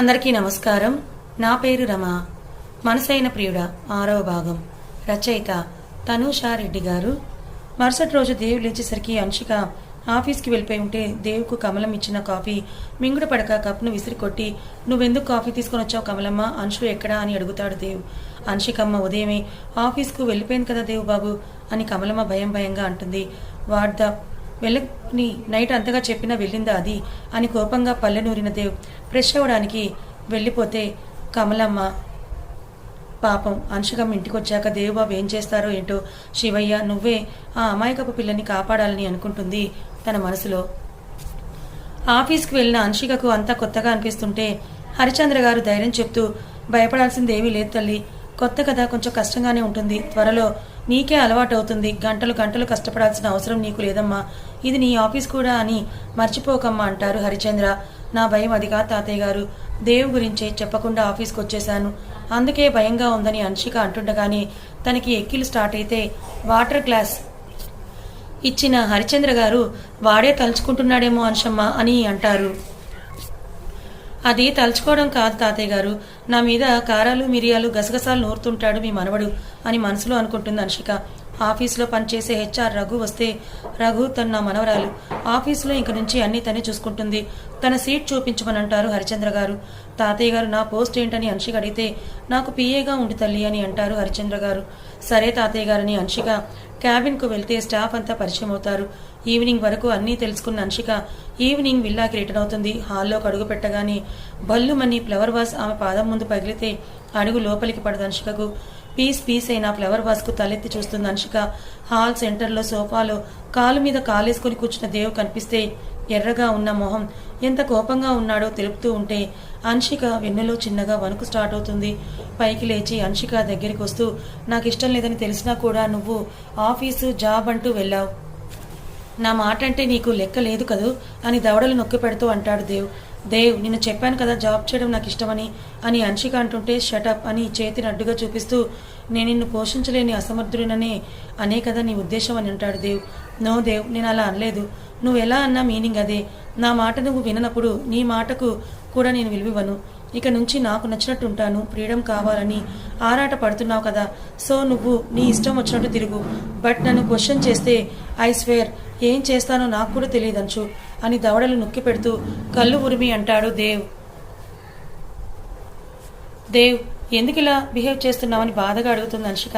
అందరికీ నమస్కారం. నా పేరు రమ. మనసైన ప్రియుడ ఆరవ భాగం. రచయిత తనుషారెడ్డి గారు. మరుసటి రోజు దేవు లేచేసరికి అంశిక ఆఫీస్కి వెళ్ళిపోయి ఉంటే దేవుకు కమలం ఇచ్చిన కాఫీ మింగుడు పడక కప్ను విసిరి కొట్టి నువ్వెందుకు కాఫీ తీసుకొని వచ్చావు కమలమ్మ? అంశు ఎక్కడా? అని అడుగుతాడు దేవ్ అంశికమ్మ ఉదయమే ఆఫీస్కు వెళ్ళిపోయింది కదా దేవు బాబు అని కమలమ్మ భయం భయంగా అంటుంది. వాడ్దా వెళ్ళని నైట్ అంతగా చెప్పినా వెళ్ళిందా అది? అని కోపంగా పల్లెనూరిన దేవ్ ఫ్రెష్ అవ్వడానికి వెళ్ళిపోతే కమలమ్మ పాపం అంశకం ఇంటికొచ్చాక దేవుబాబు ఏం చేస్తారో ఏంటో శివయ్య నువ్వే ఆ అమాయకపు పిల్లని కాపాడాలని అనుకుంటుంది తన మనసులో. ఆఫీస్కి వెళ్ళిన అంశికకు అంతా కొత్తగా అనిపిస్తుంటే హరిచంద్ర గారు ధైర్యం చెప్తూ భయపడాల్సింది ఏమీ లేదు తల్లి కొత్త కథ కొంచెం కష్టంగానే ఉంటుంది. త్వరలో నీకే అలవాటు అవుతుంది. గంటలు గంటలు కష్టపడాల్సిన అవసరం నీకు లేదమ్మా. ఇది నీ ఆఫీస్ కూడా అని మర్చిపోకమ్మా అంటారు హరిచంద్ర. నా భయం అదిగా తాతయ్య గారు. దేవు గురించే చెప్పకుండా ఆఫీస్కి వచ్చేశాను అందుకే భయంగా ఉందని అన్షిక అంటుండగానే తనకి ఎక్కిలు స్టార్ట్ అయితే వాటర్ గ్లాస్ ఇచ్చిన హరిచంద్ర గారు వాడే తలుచుకుంటున్నాడేమో అంశమ్మ అని అంటారు. అది తలుచుకోవడం కాదు తాతయ్య గారు. నా మీద కారాలు మిరియాలు గసగసాలు నూరుతుంటాడు మీ మనవడు అని మనసులో అనుకుంటుంది అనుషిక. ఆఫీస్లో పనిచేసే హెచ్ఆర్ రఘు వస్తే రఘు తన నా మనవరాలు. ఆఫీస్లో ఇంక నుంచి అన్ని తనే చూసుకుంటుంది. తన సీట్ చూపించమని అంటారు హరిచంద్ర గారు. తాతయ్య గారు నా పోస్ట్ ఏంటని అంశిక అడిగితే నాకు పిఏగా ఉండి తల్లి అని అంటారు హరిచంద్ర గారు. సరే తాతయ్య గారని అంశిక క్యాబిన్కు వెళ్తే స్టాఫ్ అంతా పరిచయం అవుతారు ఈవినింగ్ వరకు అన్నీ తెలుసుకున్న అంశిక ఈవినింగ్ విల్లాకి రిటర్న్ అవుతుంది. హాల్లోకి అడుగు పెట్టగానే బల్లుమని ఫ్లవర్ వాస్ ఆమె పాదం ముందు పగిలితే అడుగు లోపలికి పడదు అంశికకు పీస్ పీస్ అయిన ఫ్లవర్ వాస్కు తలెత్తి చూస్తుంది అంశిక హాల్ సెంటర్లో సోఫాలో కాలు మీద కాలేసుకుని కూర్చున్న దేవు కనిపిస్తే ఎర్రగా ఉన్న మొహం ఎంత కోపంగా ఉన్నాడో తెలుపుతూ ఉంటే అంశిక వెన్నులో చిన్నగా వణుకు స్టార్ట్ అవుతుంది. పైకి లేచి అంశిక దగ్గరికి వస్తూ నాకు ఇష్టం లేదని తెలిసినా కూడా నువ్వు ఆఫీసు జాబ్ అంటూ వెళ్ళావు. నా మాట అంటే నీకు లెక్క లేదు కదూ? అని దవడలు నొక్కి పెడుతూ అంటాడు దేవ్. దేవ్ నిన్ను చెప్పాను కదా జాబ్ చేయడం నాకు ఇష్టమని? అని అన్షిక అంటుంటే షటప్ అని చేతిని అడ్డుగా చూపిస్తూ నేను నిన్ను పోషించలేని అసమర్థుడిననే అనే కదా నీ ఉద్దేశం అని అంటాడు దేవ్. నో దేవ్ నేను అలా అనలేదు. నువ్వు ఎలా అన్నా మీనింగ్ అదే. నా మాట నువ్వు విననప్పుడు నీ మాటకు కూడా నేను విలువివ్వను. ఇక నుంచి నాకు నచ్చినట్టు ఉంటాను ఫ్రీడమ్ కావాలని ఆరాట పడుతున్నావు కదా. సో నువ్వు నీ ఇష్టం వచ్చినట్టు తిరుగు. బట్ నన్ను క్వశ్చన్ చేస్తే ఐ స్వేర్ ఏం చేస్తానో నాకు కూడా తెలియదంచు అని దవడలు నొక్కి పెడుతూ కళ్ళు ఉరిమి అంటాడు దేవ్. దేవ్ ఎందుకిలా బిహేవ్ చేస్తున్నావని బాధగా అడుగుతుంది అంశిక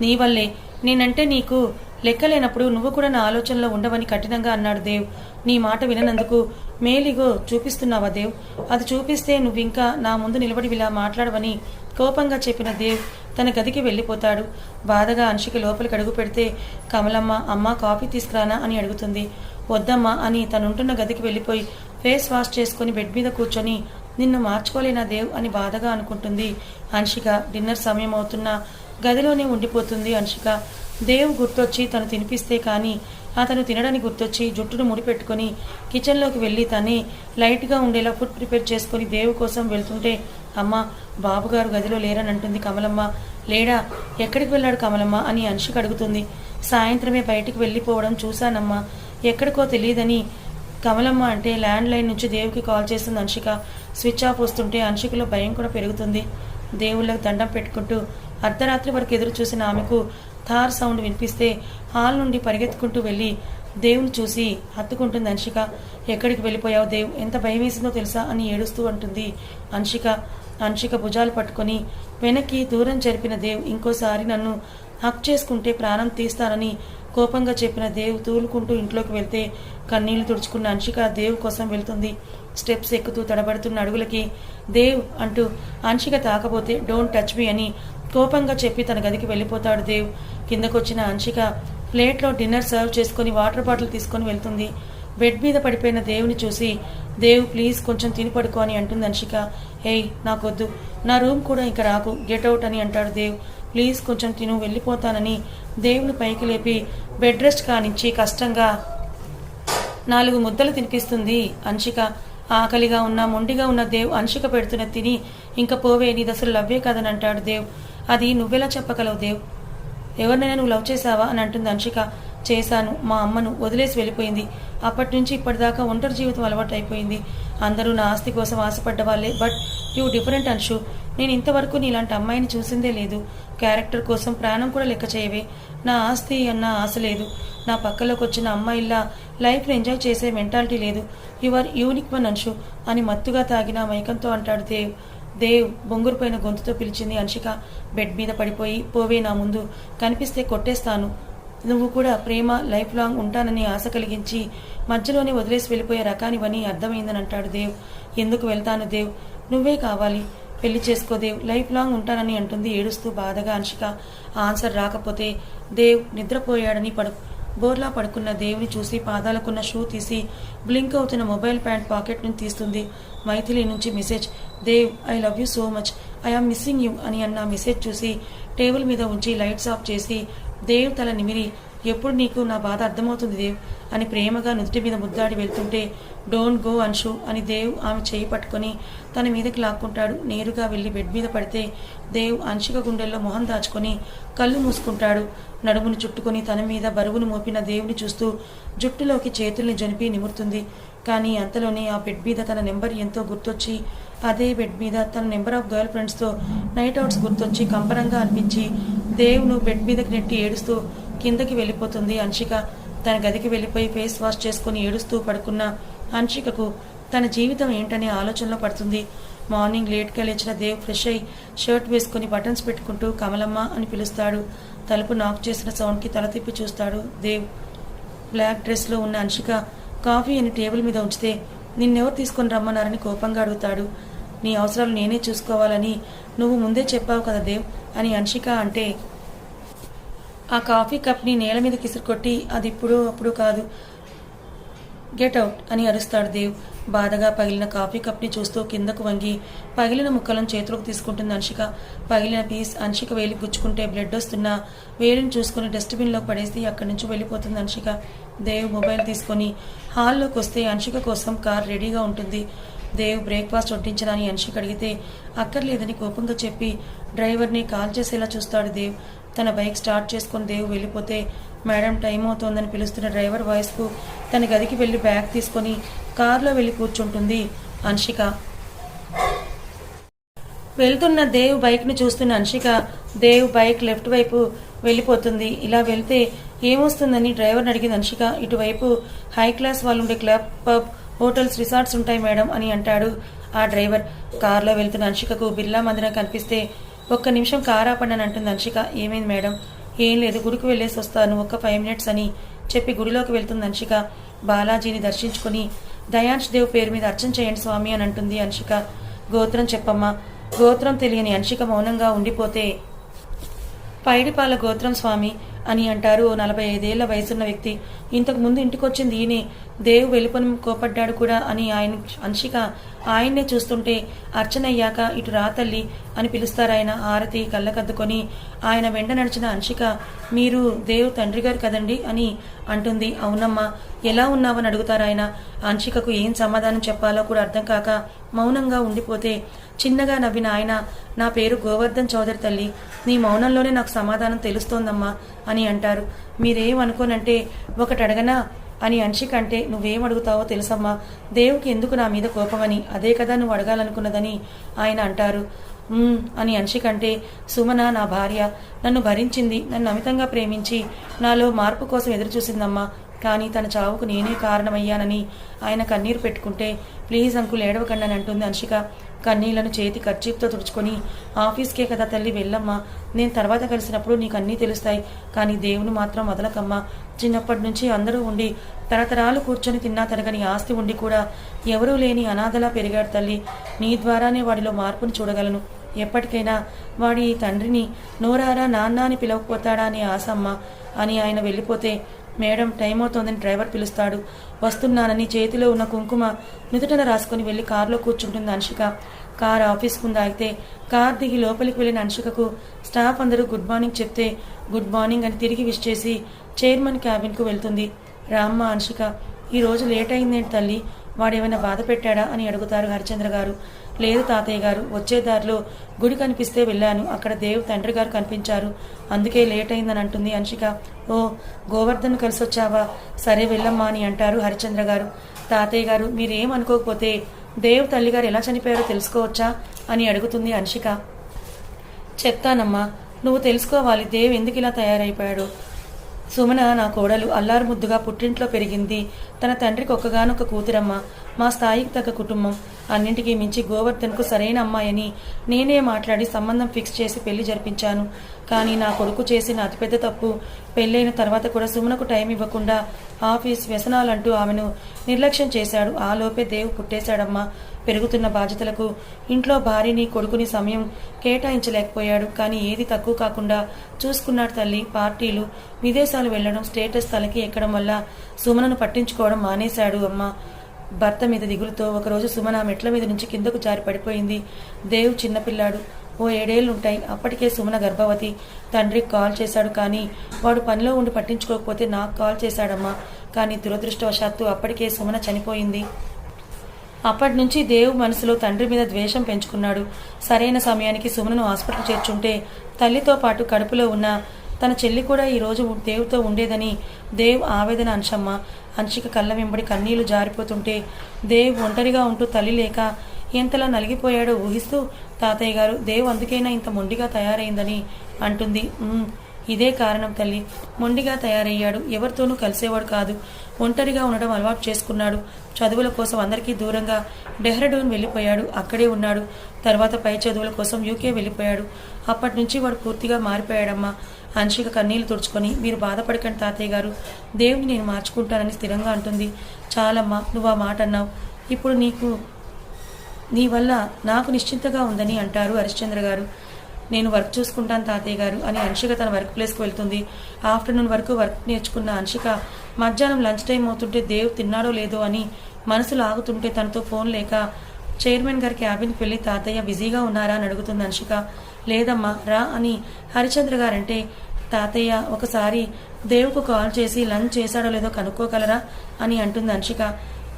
నీ వల్లే. నేనంటే నీకు లెక్కలేనప్పుడు నువ్వు కూడా నా ఆలోచనలో ఉండవని కఠినంగా అన్నాడు దేవ్. నీ మాట విననందుకు మేలిగో చూపిస్తున్నావా దేవ్? అది చూపిస్తే నువ్వింకా నా ముందు నిలబడి ఇలా మాట్లాడవని కోపంగా చెప్పిన దేవ్ తన గదికి వెళ్ళిపోతాడు. బాధగా అన్షికి లోపలికి అడుగు పెడితే కమలమ్మ అమ్మ కాఫీ తీసుకురానా? అని అడుగుతుంది. వద్దమ్మా అని తనుంటున్న గదికి వెళ్ళిపోయి ఫేస్ వాష్ చేసుకుని బెడ్ మీద కూర్చొని నిన్ను మార్చుకోలేనా దేవ్? అని బాధగా అనుకుంటుంది అంశిక డిన్నర్ సమయం అవుతున్నా గదిలోనే ఉండిపోతుంది అంశిక దేవ్ గుర్తొచ్చి తను తినిపిస్తే కానీ అతను తినడానికి గుర్తొచ్చి జుట్టును ముడిపెట్టుకొని కిచెన్లోకి వెళ్ళి తనే లైట్గా ఉండేలా ఫుడ్ ప్రిపేర్ చేసుకొని దేవు కోసం వెళ్తుంటే అమ్మ బాబుగారు గదిలో లేరని అంటుంది కమలమ్మ. లేడా? ఎక్కడికి వెళ్ళాడు కమలమ్మ అని అంశిక అడుగుతుంది. సాయంత్రమే బయటికి వెళ్ళిపోవడం చూశానమ్మా. ఎక్కడికో తెలియదని కమలమ్మ అంటే ల్యాండ్ లైన్ నుంచి దేవుకి కాల్ చేస్తుంది అంశిక స్విచ్ ఆఫ్ వస్తుంటే అంశికలో భయం కూడా పెరుగుతుంది. దేవుళ్ళకు దండం పెట్టుకుంటూ అర్ధరాత్రి వరకు ఎదురు చూసిన ఆమెకు థార్ సౌండ్ వినిపిస్తే హాల్ నుండి పరిగెత్తుకుంటూ వెళ్ళి దేవుని చూసి హత్తుకుంటుంది. అంశిక ఎక్కడికి వెళ్ళిపోయావు దేవ్? ఎంత భయం వేసిందో తెలుసా? అని ఏడుస్తూ అంటుంది అంశిక అంశిక భుజాలు పట్టుకొని వెనక్కి దూరం జరిపిన దేవ్ ఇంకోసారి నన్ను హక్ చేసుకుంటే ప్రాణం తీస్తానని కోపంగా చెప్పిన దేవ్ తూలుకుంటూ ఇంట్లోకి వెళ్తే కన్నీళ్ళు తుడుచుకున్న అంశిక దేవ్ కోసం వెళ్తుంది. స్టెప్స్ ఎక్కుతూ తడబడుతున్న అడుగులకి దేవ్ అంటూ అంశిక తాకపోతే డోంట్ టచ్ మీ అని కోపంగా చెప్పి తన గదికి వెళ్ళిపోతాడు దేవ్. కిందకొచ్చిన అంశిక ప్లేట్లో డిన్నర్ సర్వ్ చేసుకొని వాటర్ బాటిల్ తీసుకొని వెళ్తుంది. బెడ్ మీద పడిపోయిన దేవుని చూసి దేవు ప్లీజ్ కొంచెం తిని పడుకో అని అంటుంది అంశిక ఏయ్ నాకొద్దు. నా రూమ్ కూడా ఇంకా రాకు. గెట్ అవుట్ అని అంటాడు దేవ్. ప్లీజ్ కొంచెం తిను వెళ్ళిపోతానని. దేవుని పైకి లేపి బెడ్ రెస్ట్ కానించి కష్టంగా నాలుగు ముద్దలు తినిపిస్తుంది. అంశిక ఆకలిగా ఉన్న మొండిగా ఉన్న దేవ్ అంశిక పెడుతున్న తిని ఇంకా పోవే నీది అసలు లవ్వే కదని అంటాడు దేవ్. అది నువ్వెలా చెప్పగలవు దేవ్? ఎవరినైనా నువ్వు లవ్ చేసావా అని అంటుంది అంశిక. చేశాను. మా అమ్మను వదిలేసి వెళ్ళిపోయింది. అప్పటి నుంచి ఇప్పటిదాకా ఒంటరి జీవితం అలవాటు అయిపోయింది అందరూ నా ఆస్తి కోసం ఆశపడ్డ వాళ్ళే. But you different Anshu. నేను ఇంతవరకు నీలాంటి అమ్మాయిని చూసిందే లేదు. క్యారెక్టర్ కోసం ప్రాణం కూడా లెక్క చేయవే. నా ఆస్తి అన్న ఆశ లేదు. నా పక్కలోకి వచ్చిన అమ్మాయిల్లా లైఫ్ని ఎంజాయ్ చేసే మెంటాలిటీ లేదు. యువర్ యూనిక్ వన్ అంశు అని మత్తుగా తాగిన మైకంతో అంటాడు దేవ్. దేవ్ బొంగురుపోయిన గొంతుతో పిలిచింది అంశిక బెడ్ మీద పడిపోయి పోవే నా ముందు. కనిపిస్తే కొట్టేస్తాను. నువ్వు కూడా ప్రేమ లైఫ్ లాంగ్ ఉంటానని ఆశ కలిగించి మధ్యలోనే వదిలేసి వెళ్ళిపోయే రకానివని అర్థమైందని అంటాడు దేవ్. ఎందుకు వెళ్తాను దేవ్? నువ్వే కావాలి. పెళ్ళి చేసుకో దేవ్. లైఫ్ లాంగ్ ఉంటానని అంటుంది ఏడుస్తూ బాధగా అంశిక ఆన్సర్ రాకపోతే దేవ్ నిద్రపోయాడని పడు బోర్లా పడుకున్న దేవుని చూసి పాదాలకున్న షూ తీసి బ్లింక్ అవుతున్న మొబైల్ ప్యాంట్ పాకెట్ నుంచి తీస్తుంది. మైథిలి నుంచి message Dev I love you so much. I missing you అని అన్న మెసేజ్ చూసి టేబుల్ మీద ఉంచి లైట్స్ ఆఫ్ చేసి దేవ్ తల నిమిరి ఎప్పుడు నీకు నా బాధ అర్థమవుతుంది దేవ్? అని ప్రేమగా నుదుటి మీద ముద్దాడి వెళ్తుంటే డోంట్ గో అన్షు అని దేవ్ ఆమె చేయి పట్టుకొని తన మీదకి లాక్కుంటాడు. నేరుగా వెళ్ళి బెడ్ మీద పడితే దేవ్ అంశిక గుండెల్లో మొహం దాచుకొని కళ్ళు మూసుకుంటాడు. నడుమును చుట్టుకొని తన మీద బరువును మోపిన దేవుని చూస్తూ జుట్టులోకి చేతుల్ని జనిపి నిమురుతుంది. కానీ అంతలోనే ఆ బెడ్ మీద తన నెంబర్ ఎంతో గుర్తొచ్చి అదే బెడ్ మీద తన నెంబర్ ఆఫ్ గర్ల్ ఫ్రెండ్స్తో నైట్ అవుట్స్ గుర్తొచ్చి కంపరంగా అనిపించి దేవ్ను బెడ్ మీదకి నెట్టి ఏడుస్తూ కిందకి వెళ్ళిపోతుంది. అంశిక తన గదికి వెళ్ళిపోయి ఫేస్ వాష్ చేసుకుని ఏడుస్తూ పడుకున్న అంశికకు తన జీవితం ఏంటనే ఆలోచనలో పడుతుంది. మార్నింగ్ లేట్గా లేచిన దేవ్ ఫ్రెష్ అయి షర్ట్ వేసుకుని బటన్స్ పెట్టుకుంటూ కమలమ్మ అని పిలుస్తాడు. తలుపు నాక్ చేసిన సౌండ్కి తల తిప్పి చూస్తాడు దేవ్. బ్లాక్ డ్రెస్లో ఉన్న అంశిక కాఫీ అని టేబుల్ మీద ఉంచితే నిన్నెవరు తీసుకొని రమ్మన్నారని కోపంగా అడుగుతాడు. నీ అవసరాలు నేనే చూసుకోవాలని నువ్వు ముందే చెప్పావు కదా దేవ్ అని అంశిక అంటే ఆ కాఫీ కప్ని నేల మీద కిసురుకొట్టి అది ఇప్పుడు అప్పుడు కాదు. గెట్ అవుట్ అని అరుస్తాడు దేవ్. బాధగా పగిలిన కాఫీ కప్ని చూస్తూ కిందకు వంగి పగిలిన ముక్కలను చేతిలోకి తీసుకుంటుంది అంశిక పగిలిన పీస్ అంశిక వేలి గుచ్చుకుంటే బ్లడ్ వస్తున్న. వేలిని చూసుకుని డస్ట్బిన్లో పడేసి అక్కడి నుంచి వెళ్ళిపోతుంది అంశిక దేవ్ మొబైల్ తీసుకొని హాల్లోకి వస్తే అంశిక కోసం కార్ రెడీగా ఉంటుంది. దేవ్ బ్రేక్ఫాస్ట్ వడ్డించడానికి అంశిక అడిగితే అక్కర్లేదని కోపంగా చెప్పి డ్రైవర్ని కాల్ చేసేలా చూస్తాడు దేవ్. తన బైక్ స్టార్ట్ చేసుకుని దేవు వెళ్ళిపోతే మేడం టైం అవుతోందని పిలుస్తున్న డ్రైవర్ వాయిస్కు తన గదికి వెళ్ళి బ్యాగ్ తీసుకొని కారులో వెళ్ళి కూర్చుంటుంది అన్షిక. వెళ్తున్న దేవ్ బైక్ను చూస్తున్న అన్షిక దేవ్ బైక్ లెఫ్ట్ వైపు వెళ్ళిపోతుంది. ఇలా వెళ్తే ఏమొస్తుందని డ్రైవర్ని అడిగింది అన్షిక. ఇటువైపు హై క్లాస్ వాళ్ళు ఉండే క్లబ్ పబ్ హోటల్స్ రిసార్ట్స్ ఉంటాయి మేడం అని అంటాడు ఆ డ్రైవర్. కారులో వెళ్తున్న అన్షికకు బిర్లా మందిరం కనిపిస్తే ఒక్క నిమిషం కార్ ఆపండి అని అంటుంది అంశిక. ఏమైంది మేడం? ఏం లేదు గుడికి వెళ్ళేసి వస్తాను. ఒక్క ఫైవ్ మినిట్స్ అని చెప్పి గుడిలోకి వెళ్తుంది అంశిక. బాలాజీని దర్శించుకుని దయాన్ష్ దేవ్ పేరు మీద అర్చన చేయండి స్వామి అని అంటుంది అంశిక. గోత్రం చెప్పమ్మా. గోత్రం తెలియని అంశిక మౌనంగా ఉండిపోతే పైడిపాల గోత్రం స్వామి అని అంటారు ఓ నలభై ఐదేళ్ళ వయసున్న వ్యక్తి. ఇంతకు ముందు ఇంటికొచ్చింది ఈయనే. దేవు వెలుపని కోపడ్డాడు కూడా అని ఆయన అంశిక ఆయన్నే చూస్తుంటే అర్చనయ్యాక ఇటు రా తల్లి అని పిలుస్తారాయన ఆరతి కళ్ళకద్దుకొని ఆయన వెంట నడిచిన అంశిక మీరు దేవు తండ్రి గారు కదండి అని అంటుంది. అవునమ్మా ఎలా ఉన్నావని అడుగుతారాయన అంశికకు ఏం సమాధానం చెప్పాలో కూడా అర్థం కాక మౌనంగా ఉండిపోతే చిన్నగా నవ్విన ఆయన నా పేరు గోవర్ధన్ చౌదరి తల్లి. నీ మౌనంలోనే నాకు సమాధానం తెలుస్తోందమ్మా అని అంటారు. మీరేమనుకోనంటే ఒకటి అడగనా అని అంశిక అంటే నువ్వేం అడుగుతావో తెలుసమ్మా. దేవుకి ఎందుకు నా మీద కోపమని? అదే కదా నువ్వు అడగాలనుకున్నదని ఆయన అంటారు. అని అంశిక అంటే సుమన నా భార్య నన్ను భరించింది నన్ను అమితంగా ప్రేమించి నాలో మార్పు కోసం ఎదురుచూసిందమ్మా. కానీ తన చావుకు నేనే కారణమయ్యానని ఆయన కన్నీరు పెట్టుకుంటే ప్లీజ్ అంకుల్ ఏడవకండి అని అంటుంది అంశిక. కన్నీళ్ళను చేతి కర్చీప్తో తుడుచుకొని ఆఫీస్కే కదా తల్లి వెళ్ళమ్మా. నేను తర్వాత కలిసినప్పుడు నీకు అన్నీ తెలుస్తాయి. కానీ దేవుని మాత్రం వదలకమ్మా. చిన్నప్పటి నుంచి అందరూ ఉండి తరతరాలు కూర్చొని తిన్నా తరగని ఆస్తి ఉండి కూడా ఎవరూ లేని అనాథలా పెరిగాడు తల్లి. నీ ద్వారానే వాడిలో మార్పును చూడగలను. ఎప్పటికైనా వాడి తండ్రిని నోరారా నాన్న అని పిలవకపోతాడా అని ఆశమ్మ అని ఆయన వెళ్ళిపోతే మేడం టైం అవుతోందని డ్రైవర్ పిలుస్తాడు. వస్తున్నానని చేతిలో ఉన్న కుంకుమ నుదుటన రాసుకుని వెళ్ళి కారులో కూర్చుంటుంది అంశిక కార్ ఆఫీస్ ముందు ఆగితే కార్ దిగి లోపలికి వెళ్ళిన అంశికకు స్టాఫ్ అందరూ గుడ్ మార్నింగ్ చెప్తే గుడ్ మార్నింగ్ అని తిరిగి విష్ చేసి చైర్మన్ క్యాబిన్కు వెళ్తుంది. రామ్మ అంశిక ఈ రోజు లేట్ అయిందేంటి తల్లి? వాడేమైనా బాధ పెట్టాడా అని అడుగుతారు హరిచంద్ర గారు. లేదు తాతయ్య గారు వచ్చే దారిలో గుడి కనిపిస్తే వెళ్ళాను. అక్కడ దేవ్ తండ్రి గారు కనిపించారు. అందుకే లేట్ అయిందని అంటుంది అంశిక. ఓ గోవర్ధన్ కలిసి వచ్చావా సరే వెళ్ళమ్మా అని అంటారు హరిచంద్ర గారు. తాతయ్య గారు మీరేం అనుకోకపోతే దేవ్ తల్లిగారు ఎలా చనిపోయారో తెలుసుకోవచ్చా అని అడుగుతుంది అంశిక. చెప్తానమ్మా నువ్వు తెలుసుకోవాలి దేవ్ ఎందుకు ఇలా తయారైపోయాడు. సుమన నా కోడలు అల్లారు ముద్దుగా పుట్టింట్లో పెరిగింది. తన తండ్రికి ఒక్కగానొక్క కూతురమ్మ. మా స్థాయికి తగ్గ కుటుంబం. అన్నింటికీ మించి గోవర్ధన్కు సరైన అమ్మాయని నేనే మాట్లాడి సంబంధం ఫిక్స్ చేసి పెళ్ళి జరిపించాను. కానీ నా కొడుకు చేసిన అతిపెద్ద తప్పు పెళ్ళైన తర్వాత కూడా సుమనకు టైం ఇవ్వకుండా ఆఫీస్ వ్యసనాలంటూ ఆమెను నిర్లక్ష్యం చేశాడు. ఆ లోపే దేవు పుట్టేశాడమ్మా. పెరుగుతున్న బాధ్యతలకు ఇంట్లో భార్యని కొడుకుని సమయం కేటాయించలేకపోయాడు. కానీ ఏది తక్కువ కాకుండా చూసుకున్నాడు తల్లి. పార్టీలు విదేశాలు వెళ్ళడం స్టేటస్ తలకి ఎక్కడం వల్ల సుమనను పట్టించుకోవడం మానేశాడు అమ్మ. భర్త మీద దిగులుతో ఒకరోజు సుమన మెట్ల మీద నుంచి కిందకు జారి పడిపోయింది. దేవ్ చిన్నపిల్లాడు. ఓ ఏడేళ్ళుంటాయి అప్పటికే సుమన గర్భవతి. తండ్రికి కాల్ చేశాడు కానీ వాడు పనిలో ఉండి పట్టించుకోకపోతే నాకు కాల్ చేశాడమ్మా. కానీ దురదృష్టవశాత్తు అప్పటికే సుమన చనిపోయింది. అప్పటి నుంచి దేవ్ మనసులో తండ్రి మీద ద్వేషం పెంచుకున్నాడు. సరైన సమయానికి సుమనను హాస్పిటల్ చేర్చుంటే తల్లితో పాటు కడుపులో ఉన్న తన చెల్లి కూడా ఈరోజు దేవుతో ఉండేదని దేవ్ ఆవేదన అంశమ్మ అంశిక కళ్ళ వెంబడి కన్నీళ్ళు జారిపోతుంటే దేవ్ ఒంటరిగా ఉంటూ తల్లి లేక ఎంతలా నలిగిపోయాడో ఊహిస్తూ తాతయ్య గారు దేవ్ అందుకైనా ఇంత మొండిగా తయారైందని? అంటుంది. ఇదే కారణం తల్లి. మొండిగా తయారయ్యాడు. ఎవరితోనూ కలిసేవాడు కాదు. ఒంటరిగా ఉండడం అలవాటు చేసుకున్నాడు. చదువుల కోసం అందరికీ దూరంగా డెహ్రాడూన్ వెళ్ళిపోయాడు. అక్కడే ఉన్నాడు. తర్వాత పై చదువుల కోసం యూకే వెళ్ళిపోయాడు. అప్పటి నుంచి వాడు పూర్తిగా మారిపోయాడమ్మా. అంశిక కన్నీళ్ళు తుడుచుకొని మీరు బాధపడకండి తాతయ్య గారు. దేవుని నేను మార్చుకుంటానని స్థిరంగా అంటుంది. చాలమ్మా నువ్వు ఆ మాట అన్నావు. ఇప్పుడు నీకు నీ వల్ల నాకు నిశ్చింతగా ఉందని అంటారు హరిశ్చంద్ర గారు. నేను వర్క్ చూసుకుంటాను తాతయ్య గారు అని అంశిక తన వర్క్ ప్లేస్కి వెళ్తుంది. ఆఫ్టర్నూన్ వరకు వర్క్ నేర్చుకున్న అంశిక మధ్యాహ్నం లంచ్ టైం అవుతుంటే దేవ్ తిన్నాడో లేదో అని మనసు లాగుతుంటే తనతో ఫోన్ లేక చైర్మన్ గారి క్యాబిన్కి వెళ్ళి తాతయ్య బిజీగా ఉన్నారా అని అడుగుతుంది అంశిక లేదమ్మా రా అని హరిచంద్ర గారంటే తాతయ్య ఒకసారి దేవుకు కాల్ చేసి లంచ్ చేశాడో లేదో కనుక్కోగలరా అని అంటుంది అంశిక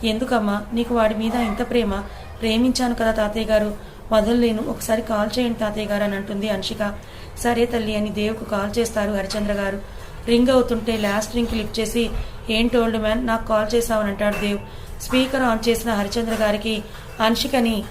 ఎందుకమ్మా నీకు వాడి మీద ఇంత ప్రేమ? ప్రేమించాను కదా తాతయ్య గారు. వదలలేను. ఒకసారి కాల్ చేయండి తాతయ్య గారు అని అంటుంది అంశిక సరే తల్లి అని దేవుకు కాల్ చేస్తారు హరిచంద్ర గారు. రింగ్ అవుతుంటే లాస్ట్ రింగ్ లిఫ్ట్ చేసి ఏంటి ఓల్డ్ మ్యాన్? నాకు కాల్ చేసావని అంటాడు దేవ్. స్పీకర్ ఆన్ చేసిన హరిచంద్ర గారికి అంశికని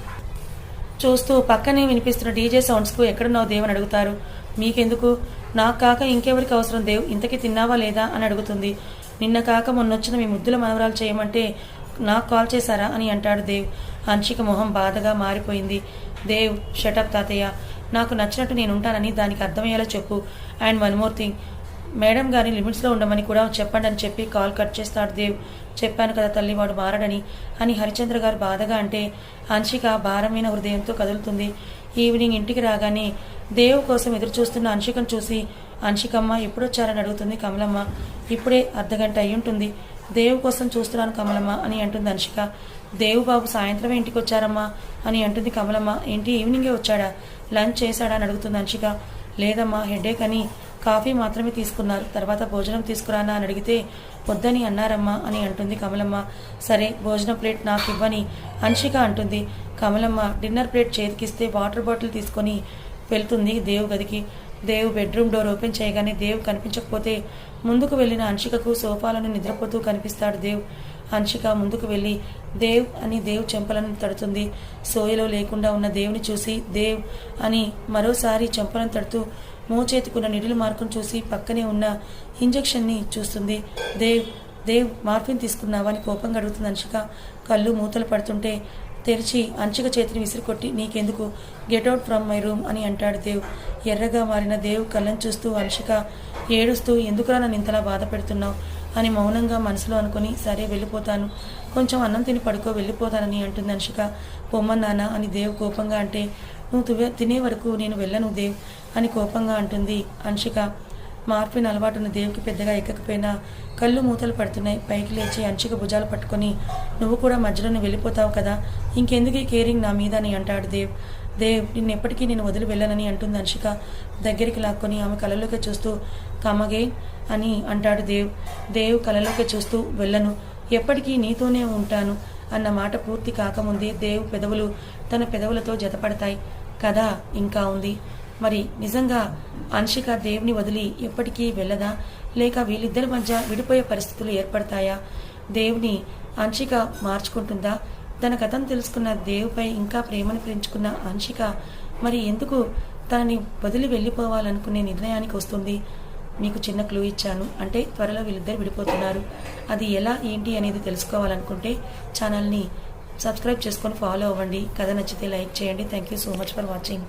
చూస్తూ పక్కనే వినిపిస్తున్న డీజే సౌండ్స్కు ఎక్కడున్నావు దేవ్ అని అడుగుతారు. మీకెందుకు? నాకు కాక ఇంకెవరికి అవసరం దేవ్? ఇంతకీ తిన్నావా లేదా? అని అడుగుతుంది. నిన్న కాక మొన్నొచ్చిన మీ ముద్దుల మనవరాలు చేయమంటే నాకు కాల్ చేశారా? అని అంటాడు దేవ్. హన్షిక మొహం బాధగా మారిపోయింది. దేవ్ షటప్ తాతయ్య. నాకు నచ్చినట్టు నేను ఉంటానని దానికి అర్థమయ్యేలా చెప్పు. And one more thing. Madam గారిని లిమిట్స్లో ఉండమని కూడా చెప్పండి అని చెప్పి కాల్ కట్ చేస్తాడు దేవ్. చెప్పాను కదా తల్లి వాడు మారడని అని హరిచంద్ర గారు బాధగా అంటే హన్షిక భారమైన హృదయంతో కదులుతుంది. ఈవినింగ్ ఇంటికి రాగానే దేవ్ కోసం ఎదురు చూస్తున్న అంశికను చూసి అంశికమ్మ ఎప్పుడొచ్చారని అడుగుతుంది కమలమ్మ. ఇప్పుడే అర్ధగంట అయ్యుంటుంది. దేవ్ దేవు కోసం చూస్తున్నాను కమలమ్మ అని అంటుంది అంశిక దేవు బాబు సాయంత్రమే ఇంటికి వచ్చారమ్మా అని అంటుంది కమలమ్మ. ఏంటి ఈవినింగే వచ్చాడా? లంచ్ చేశాడా అని అడుగుతుంది అంశిక. లేదమ్మా హెడేక్ అని కాఫీ మాత్రమే తీసుకున్నారు. తర్వాత భోజనం తీసుకురానా అని అడిగితే వద్దని అన్నారమ్మా అని అంటుంది కమలమ్మ. సరే భోజనం ప్లేట్ నాకు ఇవ్వని అంశిక అంటుంది. కమలమ్మ డిన్నర్ ప్లేట్ చేతికిస్తే వాటర్ బాటిల్ తీసుకొని వెళ్తుంది దేవు గదికి. దేవ్ బెడ్రూమ్ డోర్ ఓపెన్ చేయగానే దేవ్ కనిపించకపోతే ముందుకు వెళ్ళిన అంశికకు సోఫాలను నిద్రపోతూ కనిపిస్తాడు దేవ్. అంశిక ముందుకు వెళ్ళి దేవ్ అని దేవ్ చెంపలను తడుతుంది. సోయలో లేకుండా ఉన్న దేవుని చూసి దేవ్ అని మరోసారి చెంపలను తడుతూ మోచేతుకున్న నిడులు మార్కును చూసి పక్కనే ఉన్న ఇంజెక్షన్ని చూస్తుంది. దేవ్ దేవ్ మార్ఫిన్ తీసుకున్నావా అని కోపంగా అడుగుతుంది అంశిక కళ్ళు మూతలు పడుతుంటే తెరిచి అంచిక చేతిని విసిరికొట్టి నీకెందుకు? Get out from my room అని అంటాడు దేవ్. ఎర్రగా మారిన దేవ్ కళ్ళని చూస్తూ అంశిక ఏడుస్తూ ఎందుకురా నన్ను ఇంతలా బాధ పెడుతున్నావు అని మౌనంగా మనసులో అనుకుని సరే వెళ్ళిపోతాను. కొంచెం అన్నం తిని పడుకో వెళ్ళిపోతానని అంటుంది అనుషిక. పొమ్మన్నానా అని దేవ్ కోపంగా అంటే నువ్వు తువే తినే వరకు నేను వెళ్ళను దేవ్ అని కోపంగా అంటుంది అంశిక మార్పిన అలవాటున్న దేవుకి పెద్దగా ఎక్కకపోయినా కళ్ళు మూతలు పడుతున్నాయి. పైకి లేచి అంచిక భుజాలు పట్టుకొని నువ్వు కూడా మధ్యలోనే వెళ్ళిపోతావు కదా. ఇంకెందుకు ఈ కేరింగ్ నా మీద అని అంటాడు దేవ్. దేవ్ నిన్నెప్పటికీ నేను వదిలి వెళ్ళనని అంటుంది అంశిక దగ్గరికి లాక్కొని ఆమె కళ్ళలోకి చూస్తూ కమగే అని అంటాడు దేవ్. దేవ్ కళ్ళలోకి చూస్తూ వెళ్ళను. ఎప్పటికీ నీతోనే ఉంటాను అన్న మాట పూర్తి కాకముందే దేవ్ పెదవులు తన పెదవులతో జతపడతాయి. కథ ఇంకా ఉంది. మరి నిజంగా అంశిక దేవుని వదిలి ఎప్పటికీ వెళ్ళదా? లేక వీళ్ళిద్దరి మధ్య విడిపోయే పరిస్థితులు ఏర్పడతాయా? దేవుని అంశిక మార్చుకుంటుందా? తన కథను తెలుసుకున్న దేవుపై ఇంకా ప్రేమను పెంచుకున్న అంశిక మరి ఎందుకు తనని వదిలి వెళ్ళిపోవాలనుకునే నిర్ణయానికి వస్తుంది? మీకు చిన్న క్లూ ఇచ్చాను. అంటే త్వరలో వీళ్ళిద్దరు విడిపోతున్నారు. అది ఎలా ఏంటి అనేది తెలుసుకోవాలనుకుంటే ఛానల్ని సబ్స్క్రైబ్ చేసుకొని ఫాలో అవ్వండి. కథ నచ్చితే లైక్ చేయండి. Thank you so much for watching.